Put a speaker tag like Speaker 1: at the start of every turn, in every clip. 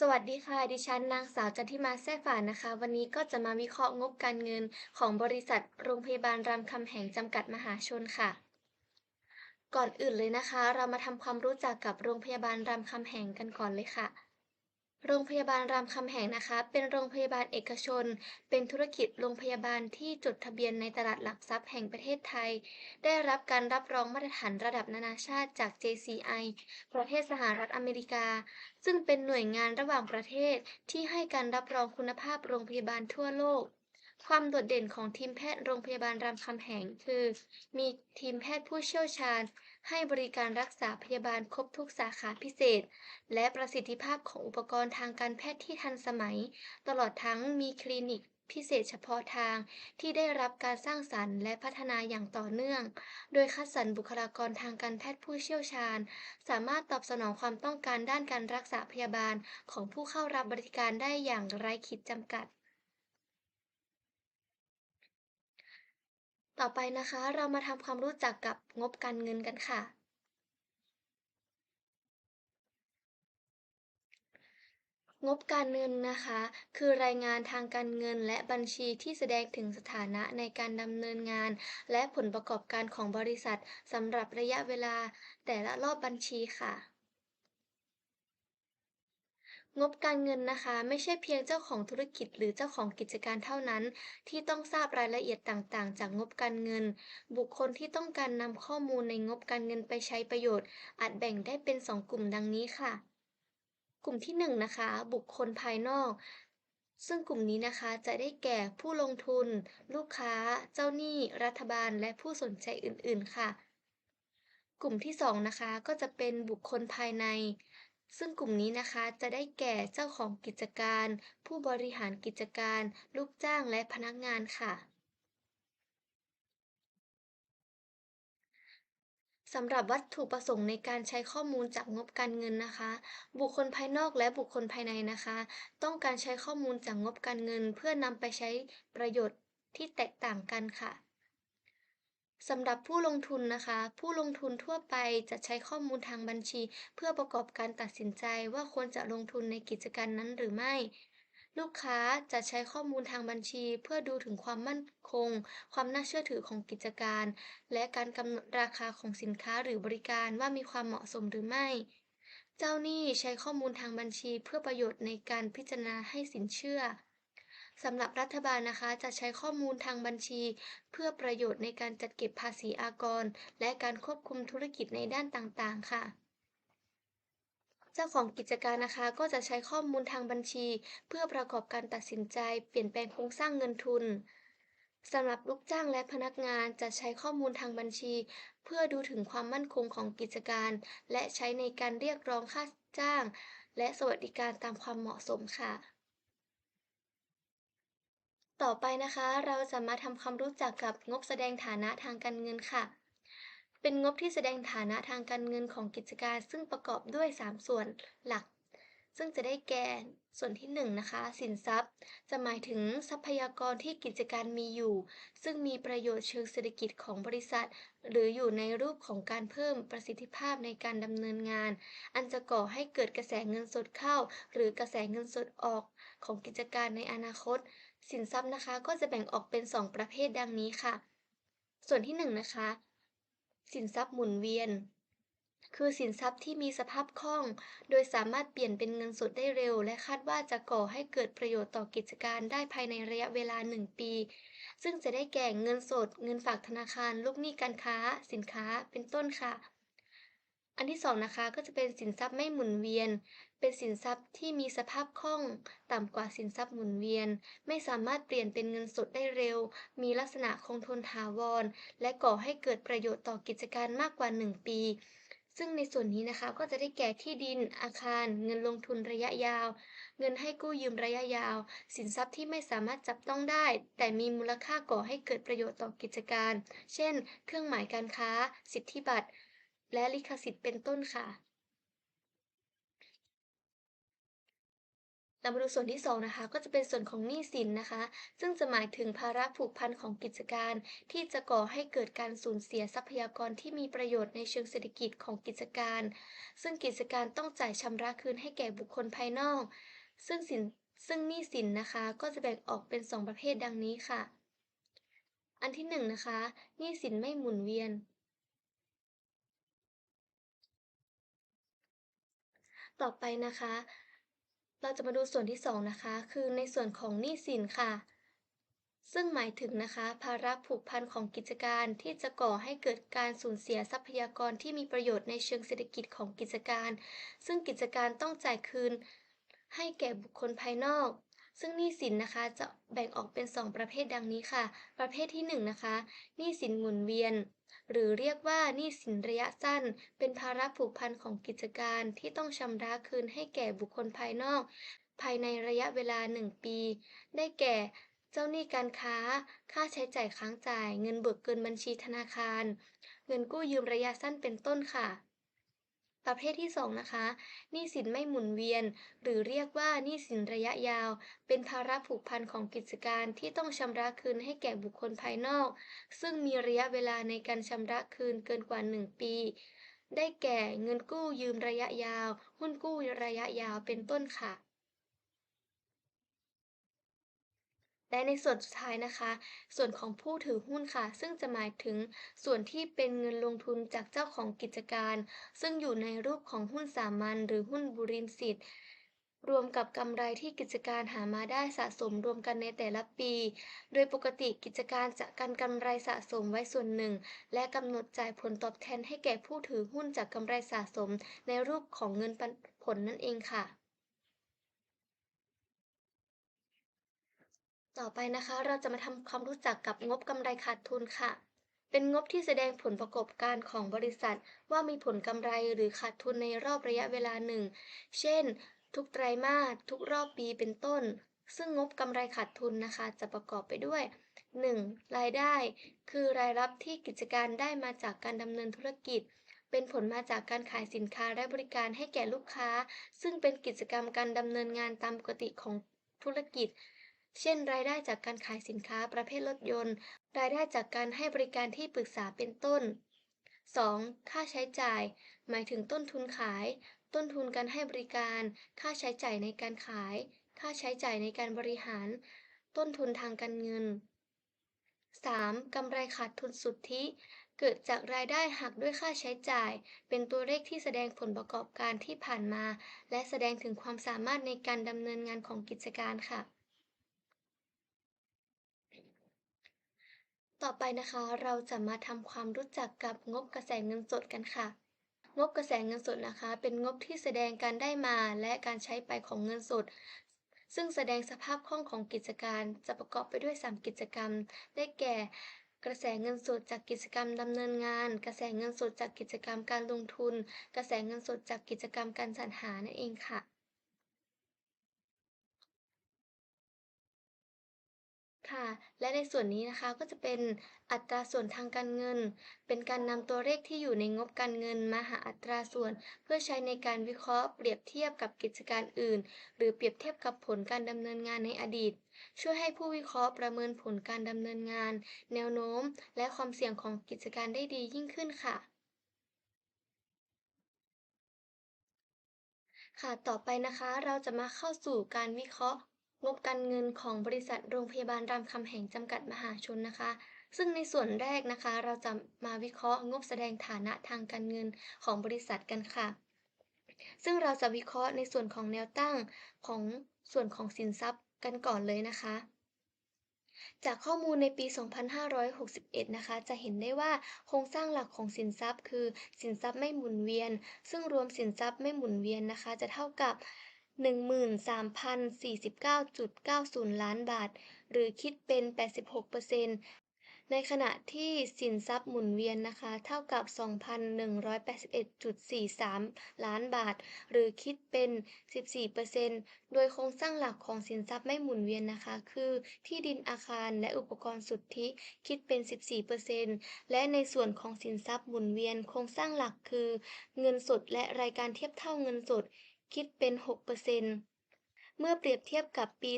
Speaker 1: สวัสดีค่ะ ดิฉันนางสาวจันทิมาแท่ฝานนะคะ วันนี้ก็จะมาวิเคราะห์งบการเงินของบริษัทโรงพยาบาลรามคำแหงจำกัดมหาชนค่ะ ก่อนอื่นเลยนะคะ เรามาทำความรู้จักกับโรงพยาบาลรามคำแหงกันก่อนเลยค่ะ โรงพยาบาลรามคำแหงนะคะ เป็นโรงพยาบาลเอกชน เป็นธุรกิจโรงพยาบาลที่จดทะเบียนในตลาดหลักทรัพย์แห่งประเทศไทย ได้รับการรับรองมาตรฐานระดับนานาชาติจาก JCI ประเทศสหรัฐอเมริกา ซึ่งเป็นหน่วยงานระหว่างประเทศที่ให้การรับรองคุณภาพโรงพยาบาลทั่วโลก ความโดดเด่นของทีมแพทย์โรงพยาบาลรามคำแหงคือ มีทีมแพทย์ผู้เชี่ยวชาญ ให้บริการรักษาพยาบาลครบทุกสาขาพิเศษ และประสิทธิภาพของอุปกรณ์ทางการแพทย์ที่ทันสมัย ตลอดทั้งมีคลินิกพิเศษเฉพาะทางที่ได้รับการสร้างสรรค์และพัฒนาอย่างต่อเนื่อง โดยคัดสรรบุคลากรทางการแพทย์ผู้เชี่ยวชาญ สามารถตอบสนองความต้องการด้านการรักษาพยาบาลของผู้เข้ารับบริการได้อย่างไร้ขีดจำกัด ต่อไปนะคะ เรามาทำความรู้จักกับงบการเงินกันค่ะ งบการเงินนะคะ คือรายงานทางการเงินและบัญชีที่แสดงถึงสถานะในการดำเนินงาน และผลประกอบการของบริษัทสำหรับระยะเวลาแต่ละรอบบัญชีค่ะ งบการเงินนะคะ ไม่ใช่เพียงเจ้าของธุรกิจ หรือเจ้าของกิจการเท่านั้น ที่ต้องทราบรายละเอียดต่างๆ จากงบการเงิน บุคคลที่ต้องการนำข้อมูลในงบการเงินไปใช้ประโยชน์ อาจแบ่งได้เป็น 2 กลุ่มดังนี้ค่ะ กลุ่มที่1นนะคะ บุคคลภายนอก ซึ่งกลุ่มนี้นะคะจะได้แก่ผู้ลงทุน ลูกค้า เจ้าหนี้ รัฐบาล และผู้สนใจอื่น ๆ ค่ะ กลุ่มที่2นะคะก็จะเป็นบุคคลภายใน ซึ่งกลุ่มนี้นะคะจะได้แก่เจ้าของกิจการ ผู้บริหารกิจการ ลูกจ้างและพนักงานค่ะสำหรับวัตถุประสงค์ในการใช้ข้อมูลจากงบการเงินนะคะ บุคคลภายนอกและบุคคลภายในนะคะ ต้องการใช้ข้อมูลจากงบการเงิน เพื่อนำไปใช้ประโยชน์ที่แตกต่างกันค่ะ สำหรับผู้ลงทุนนะคะ ผู้ลงทุนทั่วไปจะใช้ข้อมูลทางบัญชี เพื่อประกอบการตัดสินใจว่าควรจะลงทุนในกิจการนั้นหรือไม่ ลูกค้าจะใช้ข้อมูลทางบัญชี เพื่อดูถึงความมั่นคง ความน่าเชื่อถือของกิจการ และการกำหนดราคาของสินค้าหรือบริการว่ามีความเหมาะสมหรือไม่ เจ้าหนี้ใช้ข้อมูลทางบัญชี เพื่อประโยชน์ในการพิจารณาให้สินเชื่อ สำหรับรัฐบาลนะคะจะใช้ข้อมูลทางบัญชี เพื่อประโยชน์ในการจัดเก็บภาษีอากร และการควบคุมธุรกิจในด้านต่างๆ ค่ะเจ้าของกิจการนะคะก็จะใช้ข้อมูลทางบัญชี เพื่อประกอบการตัดสินใจ เปลี่ยนแปลงโครงสร้างเงินทุนสำหรับลูกจ้างและพนักงานจะใช้ข้อมูลทางบัญชี เพื่อดูถึงความมั่นคงของกิจการ และใช้ในการเรียกร้องค่าจ้าง และสวัสดิการตามความเหมาะสมค่ะ ต่อไปนะคะ เราจะมาทำความรู้จักกับงบแสดงฐานะทางการเงินค่ะ เป็นงบที่แสดงฐานะทางการเงินของกิจการ ซึ่งประกอบด้วย 3 ส่วนหลัก ซึ่งจะได้แก่ส่วนที่1นะคะ สินทรัพย์ จะหมายถึงทรัพยากรที่กิจการมีอยู่ ซึ่งมีประโยชน์เชิงเศรษฐกิจของบริษัท หรืออยู่ในรูปของการเพิ่มประสิทธิภาพในการดำเนินงาน อันจะก่อให้เกิดกระแสเงินสดเข้า หรือกระแสเงินสดออกของกิจการในอนาคต สินทรัพย์นะคะก็จะแบ่งออกเป็น 2 ประเภทดังนี้ค่ะ ส่วนที่1นนะคะ สินทรัพย์หมุนเวียน คือสินทรัพย์ที่มีสภาพคล่อง โดยสามารถเปลี่ยนเป็นเงินสดได้เร็ว และคาดว่าจะก่อให้เกิดประโยชน์ต่อกิจการได้ภายในระยะเวลา 1 ปี ซึ่งจะได้แก่เงินสด เงินฝากธนาคาร ลูกหนี้การค้า สินค้าเป็นต้นค่ะ อันที่2นะคะก็จะเป็นสินทรัพย์ไม่หมุนเวียน เป็นสินทรัพย์ที่มีสภาพคล่องต่ำกว่าสินทรัพย์หมุนเวียน ไม่สามารถเปลี่ยนเป็นเงินสดได้เร็ว มีลักษณะคงทนถาวร และก่อให้เกิดประโยชน์ต่อกิจการมากกว่า 1 ปี ซึ่งในส่วนนี้นะคะก็จะได้แก่ที่ดิน อาคาร เงินลงทุนระยะยาว เงินให้กู้ยืมระยะยาว สินทรัพย์ที่ไม่สามารถจับต้องได้ แต่มีมูลค่าก่อให้เกิดประโยชน์ต่อกิจการ เช่น เครื่องหมายการค้า สิทธิบัตร และลิขสิทธิ์เป็นต้นค่ะ เรามาดูส่วนที่2นะคะก็จะเป็นส่วนของหนี้สินนะคะ ซึ่งจะหมายถึงภาระผูกพันของกิจการ ที่จะก่อให้เกิดการสูญเสียทรัพยากรที่มีประโยชน์ในเชิงเศรษฐกิจของกิจการ ซึ่งกิจการต้องจ่ายชำระคืนให้แก่บุคคลภายนอก ซึ่งสินซึ่งหนี้สินนะคะก็จะแบ่งออกเป็น 2 ประเภทดังนี้ค่ะ อันที่1นงนะคะหนี้สินไม่หมุนเวียนต่อไปนะคะ เราจะมาดูส่วนที่ 2 นะคะ คือในส่วนของหนี้สินค่ะ ซึ่งหมายถึงนะคะ ภาระผูกพันของกิจการที่จะก่อให้เกิดการสูญเสียทรัพยากรที่มีประโยชน์ในเชิงเศรษฐกิจของกิจการ ซึ่งกิจการต้องจ่ายคืน ให้แก่บุคคลภายนอก ซึ่งหนี้สินนะคะจะแบ่งออกเป็น 2 ประเภทดังนี้ค่ะ ประเภทที่ 1 นะคะหนี้สินหมุนเวียน หรือเรียกว่าหนี้สินระยะสั้น เป็นภาระผูกพันของกิจการที่ต้องชำระคืนให้แก่บุคคลภายนอก ภายในระยะเวลา 1 ปี ได้แก่เจ้าหนี้การค้า ค่าใช้จ่ายค้างจ่าย เงินเบิกเกินบัญชีธนาคาร เงินกู้ยืมระยะสั้นเป็นต้นค่ะ ประเภทที่ 2 นะคะหนี้สินไม่หมุนเวียน หรือเรียกว่าหนี้สินระยะยาว เป็นภาระผูกพันของกิจการที่ต้องชำระคืนให้แก่บุคคลภายนอก ซึ่งมีระยะเวลาในการชำระคืนเกินกว่า 1 ปี ได้แก่เงินกู้ยืมระยะยาว หุ้นกู้ระยะยาวเป็นต้นค่ะ และในส่วนสุดท้ายนะคะ ส่วนของผู้ถือหุ้นค่ะ ซึ่งจะหมายถึงส่วนที่เป็นเงินลงทุนจากเจ้าของกิจการ ซึ่งอยู่ในรูปของหุ้นสามัญหรือหุ้นบุริมสิทธิ์รวมกับกำไรที่กิจการหามาได้สะสมรวมกันในแต่ละปี โดยปกติกิจการจะกันกำไรสะสมไว้ส่วนหนึ่ง และกำหนดจ่ายผลตอบแทนให้แก่ผู้ถือหุ้นจากกำไรสะสมในรูปของเงินปันผลนั่นเองค่ะ ต่อไปนะคะเราจะมาทำความรู้จักกับงบกำไรขาดทุนค่ะ เป็นงบที่แสดงผลประกอบการของบริษัท ว่ามีผลกำไรหรือขาดทุนในรอบระยะเวลาหนึ่ง เช่น ทุกไตรมาสทุกรอบปีเป็นต้น ซึ่งงบกำไรขาดทุนนะคะ จะประกอบไปด้วย 1. รายได้ คือรายรับที่กิจการได้มาจากการดำเนินธุรกิจ เป็นผลมาจากการขายสินค้าและบริการให้แก่ลูกค้า ซึ่งเป็นกิจกรรมการดำเนินงานตามปกติของธุรกิจ เช่น รายได้จากการขายสินค้าประเภทรถยนต์ รายได้จากการให้บริการที่ปรึกษาเป็นต้น 2. ค่าใช้จ่าย หมายถึงต้นทุนขาย ต้นทุนการให้บริการ ค่าใช้จ่ายในการขาย ค่าใช้จ่ายในการบริหาร ต้นทุนทางการเงิน 3. กำไรขาดทุนสุทธิ เกิดจากรายได้หักด้วยค่าใช้จ่าย เป็นตัวเลขที่แสดงผลประกอบการที่ผ่านมา และแสดงถึงความสามารถในการดำเนินงานของกิจการค่ะ ต่อไปนะคะเราจะมาทำความรู้จักกับงบกระแสเงินสดกันค่ะ งบกระแสเงินสดนะคะ เป็นงบที่แสดงการได้มาและการใช้ไปของเงินสด ซึ่งแสดงสภาพคล่องของกิจการจะประกอบไปด้วย 3 กิจกรรม ได้แก่ กระแสเงินสดจากกิจกรรมดำเนินงาน กระแสเงินสดจากกิจกรรมการลงทุน กระแสเงินสดจากกิจกรรมการสรรหานั่นเองค่ะ ค่ะ และในส่วนนี้นะคะก็จะเป็นอัตราส่วนทางการเงิน เป็นการนำตัวเลขที่อยู่ในงบการเงินมาหาอัตราส่วน เพื่อใช้ในการวิเคราะห์เปรียบเทียบกับกิจการอื่น หรือเปรียบเทียบกับผลการดำเนินงานในอดีต ช่วยให้ผู้วิเคราะห์ประเมินผลการดำเนินงาน แนวโน้ม และความเสี่ยงของกิจการได้ดียิ่งขึ้นค่ะค่ะ ต่อไปนะคะ เราจะมาเข้าสู่การวิเคราะห์ งบการเงินของบริษัทโรงพยาบาลรามคำแหงจำกัดมหาชนนะคะ ซึ่งในส่วนแรกนะคะ เราจะมาวิเคราะห์งบแสดงฐานะทางการเงินของบริษัทกันค่ะ ซึ่งเราจะวิเคราะห์ในส่วนของแนวตั้งของส่วนของสินทรัพย์กันก่อนเลยนะคะ จากข้อมูลในปี 2561 นะคะ จะเห็นได้ว่าโครงสร้างหลักของสินทรัพย์ คือสินทรัพย์ไม่หมุนเวียน ซึ่งรวมสินทรัพย์ไม่หมุนเวียนนะคะ จะเท่ากับ 13,049.90 ล้านบาท หรือคิดเป็น 86%ในขณะที่สินทรัพย์หมุนเวียนนะคะ เท่ากับ 2,181.43 ล้านบาท หรือคิดเป็น 14%โดยโครงสร้างหลักของสินทรัพย์ไม่หมุนเวียนนะคะ คือ ที่ดินอาคารและอุปกรณ์สุทธิคิดเป็น 14%และในส่วนของสินทรัพย์หมุนเวียน โครงสร้างหลักคือ เงินสดและรายการเทียบเท่าเงินสด คิดเป็น 6%เมื่อเปรียบเทียบกับปี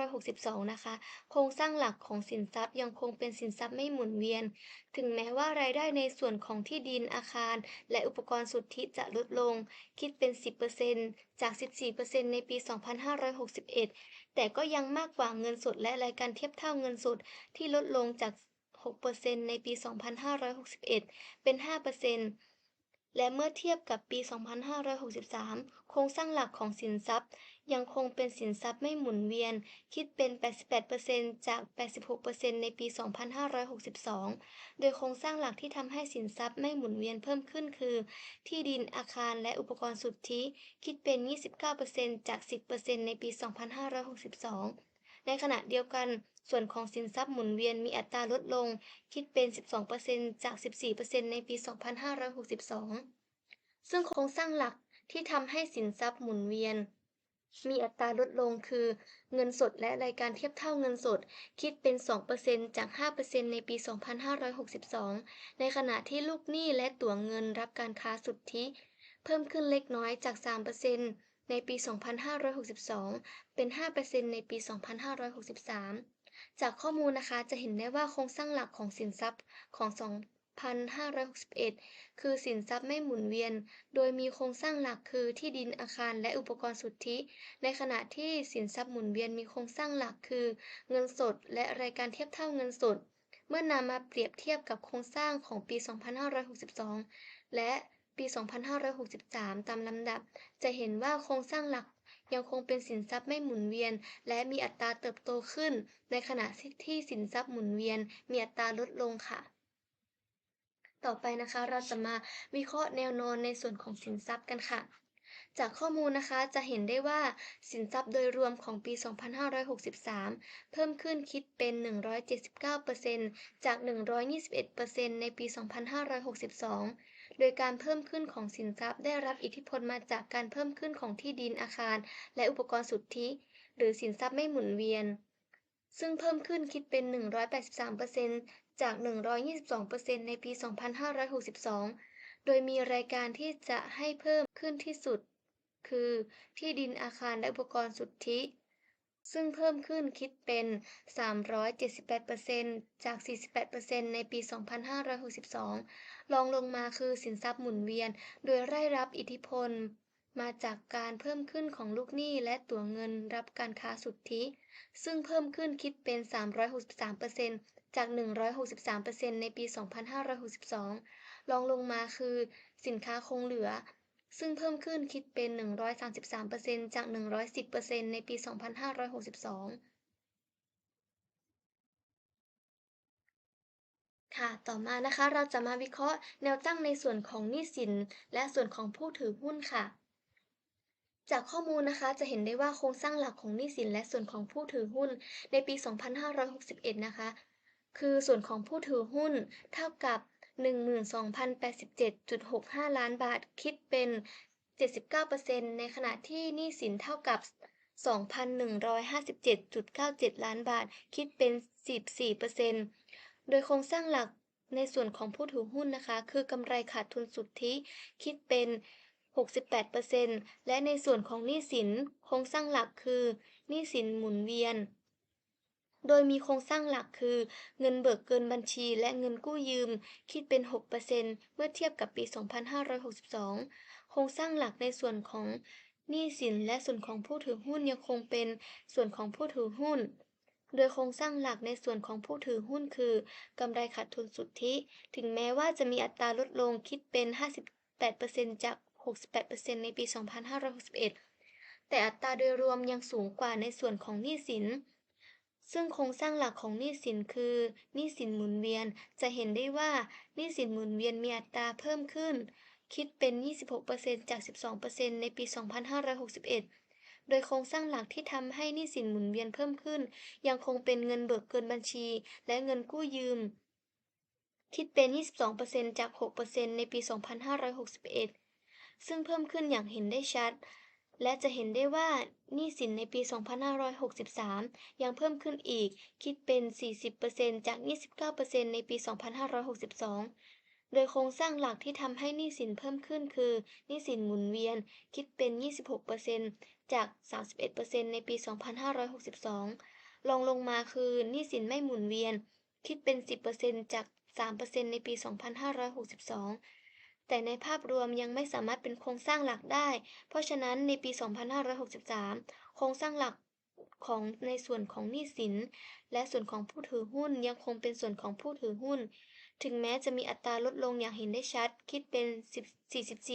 Speaker 1: 2562 นะคะ โครงสร้างหลักของสินทรัพย์ยังคงเป็นสินทรัพย์ไม่หมุนเวียน ถึงแม้ว่ารายได้ในส่วนของที่ดินอาคาร และอุปกรณ์สุทธิจะลดลง คิดเป็น 10%จาก 14%ในปี 2561 แต่ก็ยังมากกว่าเงินสดและรายการเทียบเท่าเงินสดที่ลดลงจาก6%ในปี 2561 เป็น 5% และเมื่อเทียบกับปี 2563 โครงสร้างหลักของสินทรัพย์ ยังคงเป็นสินทรัพย์ไม่หมุนเวียน คิดเป็น 88%จาก 86%ในปี 2562 โดยโครงสร้างหลักที่ทำให้สินทรัพย์ไม่หมุนเวียนเพิ่มขึ้นคือ ที่ดินอาคารและอุปกรณ์สุทธิ คิดเป็น 29%จาก 10%ในปี 2562 ในขณะเดียวกัน ส่วนของสินทรัพย์หมุนเวียนมีอัตราลดลง คิดเป็น 12%จาก 14%ในปี 2562 ซึ่งโครงสร้างหลักที่ทำให้สินทรัพย์หมุนเวียน มีอัตราลดลงคือ เงินสดและรายการเทียบเท่าเงินสด คิดเป็น 2%จาก 5%ในปี 2562 ในขณะที่ลูกหนี้และตั๋วเงินรับการค้าสุทธิ เพิ่มขึ้นเล็กน้อยจาก 3%ในปี 2562 เป็น 5%ในปี 2563 จากข้อมูลนะคะจะเห็นได้ว่าโครงสร้างหลักของสินทรัพย์ของ 2561 คือสินทรัพย์ไม่หมุนเวียน โดยมีโครงสร้างหลักคือที่ดินอาคารและอุปกรณ์สุทธิ ในขณะที่สินทรัพย์หมุนเวียนมีโครงสร้างหลักคือ เงินสด และรายการเทียบเท่าเงินสด เมื่อนำมาเปรียบเทียบกับโครงสร้างของปี 2562 และปี 2563 ตามลำดับ จะเห็นว่าโครงสร้างหลัก ยังคงเป็นสินทรัพย์ไม่หมุนเวียน และมีอัตราเติบโตขึ้น ในขณะที่สินทรัพย์หมุนเวียนมีอัตราลดลงค่ะ ต่อไปนะคะเราจะมาวิเคราะห์แนวนอนในส่วนของสินทรัพย์กันค่ะจากข้อมูลนะคะจะเห็นได้ว่าสินทรัพย์โดยรวมของปี 2563 เพิ่มขึ้นคิดเป็น 179%จาก 121%ในปี 2562 โดยการเพิ่มขึ้นของสินทรัพย์ ได้รับอิทธิพลมาจากการเพิ่มขึ้นของที่ดินอาคาร และอุปกรณ์สุทธิ หรือสินทรัพย์ไม่หมุนเวียน ซึ่งเพิ่มขึ้นคิดเป็น 183%จาก 122%ในปี 2562 โดยมีรายการที่จะให้เพิ่มขึ้นที่สุด คือ ที่ดินอาคารและอุปกรณ์สุทธิ ซึ่งเพิ่มขึ้นคิดเป็น 378%จาก 48%ในปี 2562 รองลงมาคือสินทรัพย์หมุนเวียน โดยได้รับอิทธิพล มาจากการเพิ่มขึ้นของลูกหนี้และตั๋วเงินรับการค้าสุทธิ ซึ่งเพิ่มขึ้นคิดเป็น 363%จาก 163%ในปี 2562 รองลงมาคือ สินค้าคงเหลือ ซึ่งเพิ่มขึ้นคิดเป็น 133%จาก 110%ในปี 2562 ค่ะ ต่อมานะคะ เราจะมาวิเคราะห์แนวตั้งในส่วนของหนี้สิน และส่วนของผู้ถือหุ้นค่ะ จากข้อมูลนะคะจะเห็นได้ว่าโครงสร้างหลักของหนี้สิน และส่วนของผู้ถือหุ้นในปี 2561 นะคะ คือส่วนของผู้ถือหุ้นเท่ากับ 12,087.65 ล้านบาท คิดเป็น 79%ในขณะที่หนี้สินเท่ากับ 2,157.97 ล้านบาท คิดเป็น 14%โดยโครงสร้างหลักในส่วนของผู้ถือหุ้นนะคะ คือกำไรขาดทุนสุทธิ คิดเป็น 68%และในส่วนของหนี้สิน โครงสร้างหลักคือหนี้สินหมุนเวียน โดยมีโครงสร้างหลักคือ เงินเบิกเกินบัญชีและเงินกู้ยืม คิดเป็น 6%เมื่อเทียบกับปี 2562 โครงสร้างหลักในส่วนของหนี้สินและส่วนของผู้ถือหุ้นยังคงเป็นส่วนของผู้ถือหุ้น โดยโครงสร้างหลักในส่วนของผู้ถือหุ้นคือกำไรขาดทุนสุทธิ ถึงแม้ว่าจะมีอัตราลดลงคิดเป็น 58%จาก 68%ในปี 2561 แต่อัตราโดยรวมยังสูงกว่าในส่วนของหนี้สิน ซึ่งโครงสร้างหลักของหนี้สินคือหนี้สินหมุนเวียน จะเห็นได้ว่าหนี้สินหมุนเวียนมีอัตราเพิ่มขึ้น คิดเป็น 26%จาก 12%ในปี 2561 โดยโครงสร้างหลักที่ทำให้หนี้สินหมุนเวียนเพิ่มขึ้น ยังคงเป็นเงินเบิกเกินบัญชี และเงินกู้ยืม คิดเป็น 22%จาก 6%ในปี 2561 ซึ่งเพิ่มขึ้นอย่างเห็นได้ชัด และจะเห็นได้ว่าหนี้สินในปี 2563 ยังเพิ่มขึ้นอีก คิดเป็น 40%จาก 29%ในปี 2562 โดยโครงสร้างหลักที่ทำให้หนี้สินเพิ่มขึ้นคือหนี้สินหมุนเวียน คิดเป็น 26%จาก 31%ในปี 2562รองลงมาคือหนี้สินไม่หมุนเวียน คิดเป็น 10%จาก 3%ในปี 2562 แต่ในภาพรวมยังไม่สามารถเป็นโครงสร้างหลักได้ เพราะฉะนั้นในปี 2563 โครงสร้างหลักของในส่วนของหนี้สิน และส่วนของผู้ถือหุ้นยังคงเป็นส่วนของผู้ถือหุ้น ถึงแม้จะมีอัตราลดลงอย่างเห็นได้ชัด คิดเป็น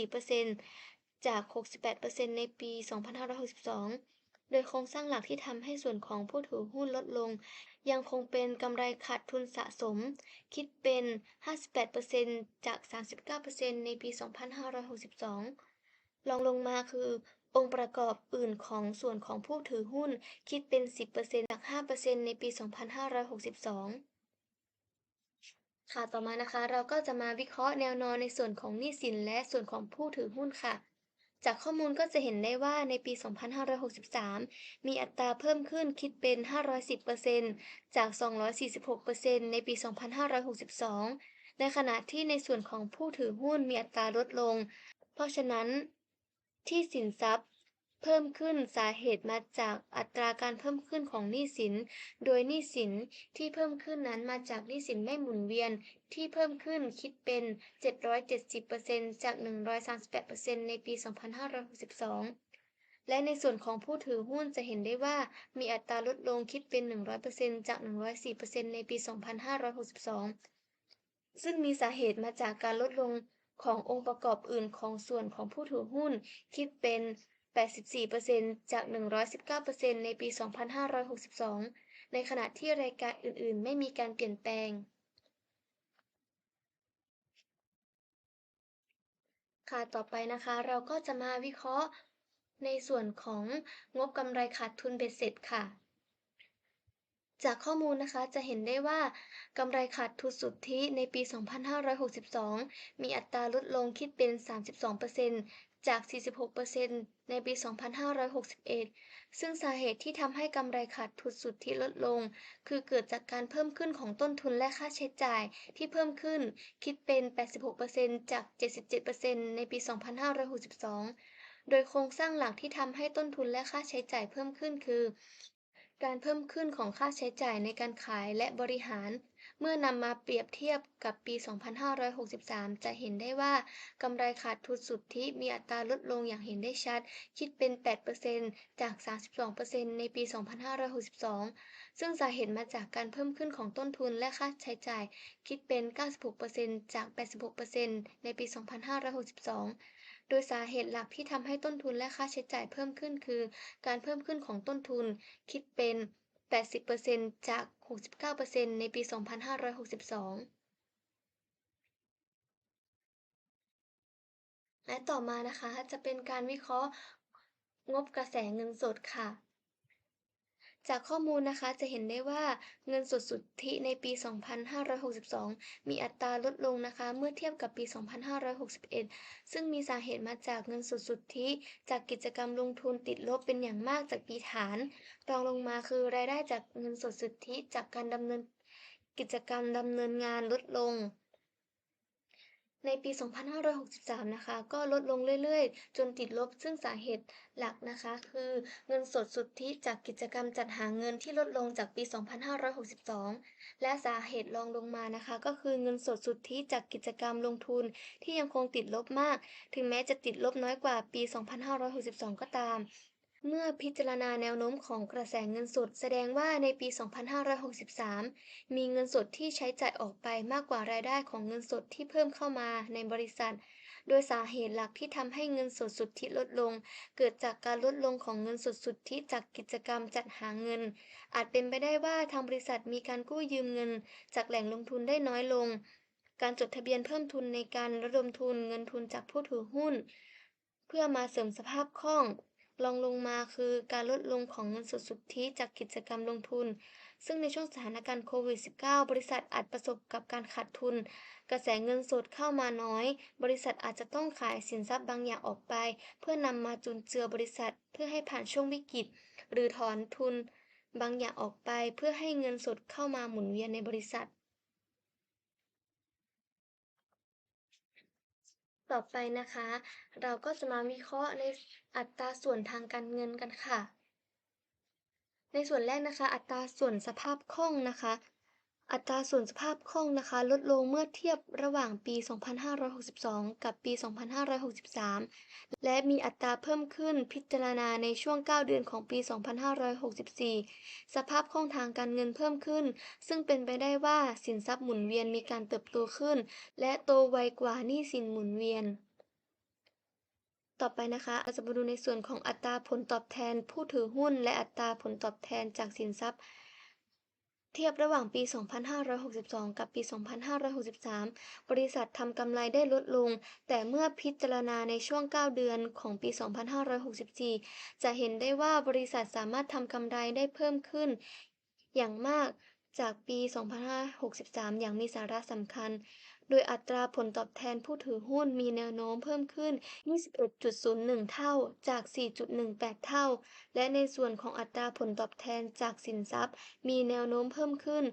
Speaker 1: 44%จาก 68%ในปี 2562 โดยโครงสร้างหลักที่ทำให้ส่วนของผู้ถือหุ้นลดลง ยังคงเป็นกำไรขาดทุนสะสม คิดเป็น 58%จาก 39%ในปี 2562 รองลงมาคือ องค์ประกอบอื่นของส่วนของผู้ถือหุ้น คิดเป็น 10%จาก 5%ในปี 2562ค่ะ ต่อมานะคะ เราก็จะมาวิเคราะห์แนวนอนในส่วนของหนี้สินและส่วนของผู้ถือหุ้นค่ะ จากข้อมูลก็จะเห็นได้ว่าในปี 2563 มีอัตราเพิ่มขึ้นคิดเป็น 510%จาก 246%ในปี 2562 ในขณะที่ในส่วนของผู้ถือหุ้นมีอัตราลดลง เพราะฉะนั้นที่สินทรัพย์ เพิ่มขึ้นสาเหตุมาจากอัตราการเพิ่มขึ้นของหนี้สิน โดยหนี้สินที่เพิ่มขึ้นนั้นมาจากหนี้สินไม่หมุนเวียนที่เพิ่มขึ้นคิดเป็น 770%จาก 138%ในปี 2562และในส่วนของผู้ถือหุ้นจะเห็นได้ว่ามีอัตราลดลงคิดเป็น 100%จาก 104%ในปี 2562 ซึ่งมีสาเหตุมาจากการลดลงขององค์ประกอบอื่นของส่วนของผู้ถือหุ้น คิดเป็น 84%จาก 119%ในปี 2562 ในขณะที่รายการอื่นๆ ไม่มีการเปลี่ยนแปลง ค่ะ ต่อไปนะคะ เราก็จะมาวิเคราะห์ในส่วนของงบกำไรขาดทุนเบ็ดเสร็จค่ะ จากข้อมูลนะคะจะเห็นได้ว่ากำไรขาดทุนสุทธิในปี 2562 มีอัตราลดลงคิดเป็น 32% จาก 46%ในปี 2561 ซึ่งสาเหตุที่ทำให้กำไรขาดทุนสุทธิลดลง คือเกิดจากการเพิ่มขึ้นของต้นทุนและค่าใช้จ่ายที่เพิ่มขึ้น คิดเป็น 86%จาก 77%ในปี 2562 โดยโครงสร้างหลักที่ทำให้ต้นทุนและค่าใช้จ่ายเพิ่มขึ้นคือ การเพิ่มขึ้นของค่าใช้จ่ายในการขายและบริหาร เมื่อนำมาเปรียบเทียบกับปี 2563 จะเห็นได้ว่ากำไรขาดทุนสุทธิมีอัตราลดลงอย่างเห็นได้ชัด คิดเป็น 8%จาก 32%ในปี 2562 ซึ่งสาเหตุมาจากการเพิ่มขึ้นของต้นทุนและค่าใช้จ่าย คิดเป็น 96%จาก 86%ในปี 2562โดยสาเหตุหลักที่ทำให้ต้นทุนและค่าใช้จ่ายเพิ่มขึ้นคือ การเพิ่มขึ้นของต้นทุน คิดเป็น 80%จาก 69%ในปี 2562 และต่อมานะคะจะเป็นการวิเคราะห์งบกระแสเงินสดค่ะ จากข้อมูลนะคะจะเห็นได้ว่าเงินสดสุทธิในปี 2562 มีอัตราลดลงนะคะ เมื่อเทียบกับปี 2561 ซึ่งมีสาเหตุมาจากเงินสดสุทธิ จากกิจกรรมลงทุนติดลบเป็นอย่างมากจากปีฐาน รองลงมาคือรายได้จากเงินสดสุทธิ จากการดำเนินกิจกรรมดำเนินงานลดลง ในปี 2563 นะคะ ก็ลดลงเรื่อยๆ จนติดลบ ซึ่งสาเหตุหลักนะคะ คือเงินสดสุทธิจากกิจกรรมจัดหาเงินที่ลดลงจากปี 2562 และสาเหตุรองลงมานะคะ ก็คือเงินสดสุทธิจากกิจกรรมลงทุนที่ยังคงติดลบมาก ถึงแม้จะติดลบน้อยกว่าปี 2562 ก็ตาม เมื่อพิจารณาแนวโน้มของกระแสเงินสด แสดงว่าในปี 2563 มีเงินสดที่ใช้จ่ายออกไปมากกว่ารายได้ของเงินสดที่เพิ่มเข้ามาในบริษัท โดยสาเหตุหลักที่ทำให้เงินสดสุทธิลดลง เกิดจากการลดลงของเงินสดสุทธิจากกิจกรรมจัดหาเงิน อาจเป็นไปได้ว่าทางบริษัทมีการกู้ยืมเงิน จากแหล่งลงทุนได้น้อยลง การจดทะเบียนเพิ่มทุนในการระดมทุนเงินทุนจากผู้ถือหุ้น เพื่อมาเสริมสภาพคล่อง รองลงมาคือการลดลงของเงินสดสุทธิจากกิจกรรมลงทุน ซึ่งในช่วงสถานการณ์โควิด -19 บริษัทอาจประสบกับการขาดทุน กระแสเงินสดเข้ามาน้อย บริษัทอาจจะต้องขายสินทรัพย์บางอย่างออกไป เพื่อนำมาจุนเจือบริษัทเพื่อให้ผ่านช่วงวิกฤต หรือถอนทุน บางอย่างออกไปเพื่อให้เงินสดเข้ามาหมุนเวียนในบริษัท ต่อไปนะคะ เราก็จะมาวิเคราะห์ในอัตราส่วนทางการเงินกันค่ะ ในส่วนแรกนะคะ อัตราส่วนสภาพคล่องนะคะ อัตราส่วนสภาพคล่องนะคะ ลดลงเมื่อเทียบระหว่างปี 2562 กับปี 2563 และมีอัตราเพิ่มขึ้นพิจารณาในช่วง 9 เดือนของปี 2564 สภาพคล่องทางการเงินเพิ่มขึ้น ซึ่งเป็นไปได้ว่าสินทรัพย์หมุนเวียนมีการเติบโตขึ้น และโตไวกว่าหนี้สินหมุนเวียน ต่อไปนะคะเราจะมาดูในส่วนของอัตราผลตอบแทนผู้ถือหุ้น และอัตราผลตอบแทนจากสินทรัพย์ เทียบระหว่างปี 2562 กับปี 2563 บริษัททำกำไรได้ลดลง แต่เมื่อพิจารณาในช่วง 9 เดือนของปี 2564 จะเห็นได้ว่าบริษัทสามารถทำกำไรได้เพิ่มขึ้น อย่างมากจากปี 2563 อย่างมีสาระสำคัญ ดยอัตราผลตอบแทนผู้ถือหุ้นมีแนวโน้มเพิ่มขึ้น 21.01 เท่าจาก 4.18 เท่า และในส่วนของอัตราผลตอบแทนจากสินทรัพย์ มีแนวโน้มเพิ่มขึ้น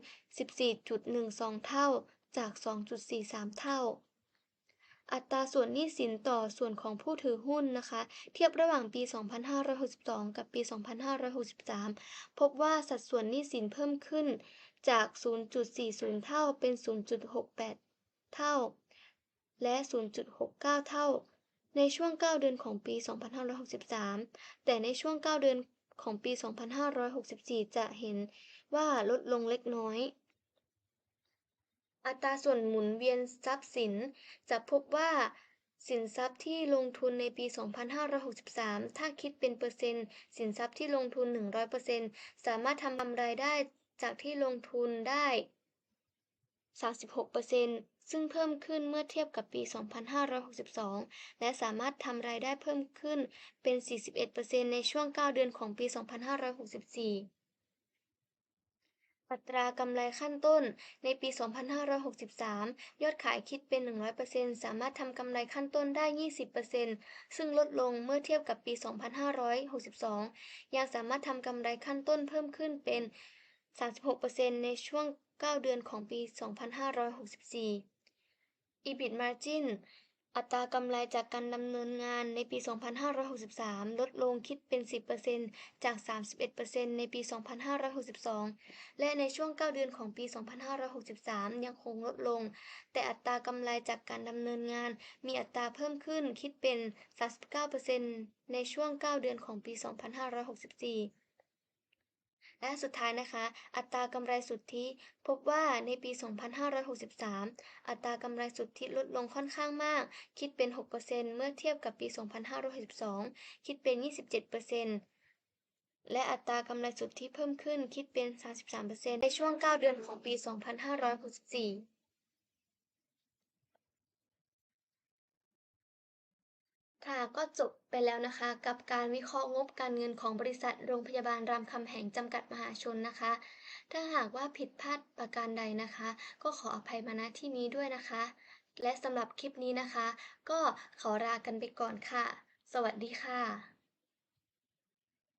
Speaker 1: 14.12 เท่าจาก 2.43 เท่าอัตราส่วนหนี้สินต่อส่วนของผู้ถือหุ้นนะคะ เทียบระหว่างปี 2562 กับปี 2563 พบว่าสัดส่วนหนี้สินเพิ่มขึ้นจาก 0.40 เท่าเป็น 0.68 เท่า และ 0.69 เท่า ในช่วง 9 เดือนของปี 2563 แต่ในช่วง 9 เดือนของปี 2564 จะเห็นว่าลดลงเล็กน้อย อัตราส่วนหมุนเวียนทรัพย์สิน จะพบว่าสินทรัพย์ที่ลงทุนในปี 2563 ถ้าคิดเป็นเปอร์เซ็นต์ สินทรัพย์ที่ลงทุน 100%สามารถทำกำไรได้จากที่ลงทุนได้ 36% ซึ่งเพิ่มขึ้นเมื่อเทียบกับปี 2562 และสามารถทำรายได้เพิ่มขึ้นเป็น 41%ในช่วง 9 เดือนของปี 2564อัตรากำไรขั้นต้น ในปี 2563 ยอดขายคิดเป็น 100%สามารถทำกำไรขั้นต้นได้ 20%ซึ่งลดลงเมื่อเทียบกับปี 2562 ยังสามารถทำกำไรขั้นต้นเพิ่มขึ้นเป็น 36%ในช่วง 9 เดือนของปี 2564 EBIT Margin อัตรากำไรจากการดำเนินงานในปี 2563 ลดลงคิดเป็น 10%จาก 31%ในปี 2562 และในช่วง 9 เดือนของปี 2563 ยังคงลดลง แต่อัตรากำไรจากการดำเนินงาน มีอัตราเพิ่มขึ้นคิดเป็น 39%ในช่วง 9 เดือนของปี 2564 และสุดท้ายนะคะ อัตรากำไรสุทธิ พบว่าในปี 2563 อัตรากำไรสุทธิลดลงค่อนข้างมาก คิดเป็น 6%เมื่อเทียบกับปี 2562 คิดเป็น 27%และอัตรากำไรสุทธิเพิ่มขึ้นคิดเป็น 33%ในช่วง 9 เดือนของปี 2564 ค่ะก็จบไปแล้วนะคะ กับการวิเคราะห์งบการเงินของบริษัทโรงพยาบาลรามคำแหงจำกัดมหาชนนะคะ ถ้าหากว่าผิดพลาดประการใดนะคะ ก็ขออภัยมาณที่นี้ด้วยนะคะ และสำหรับคลิปนี้นะคะ ก็ขอลากันไปก่อนค่ะ สวัสดีค่ะ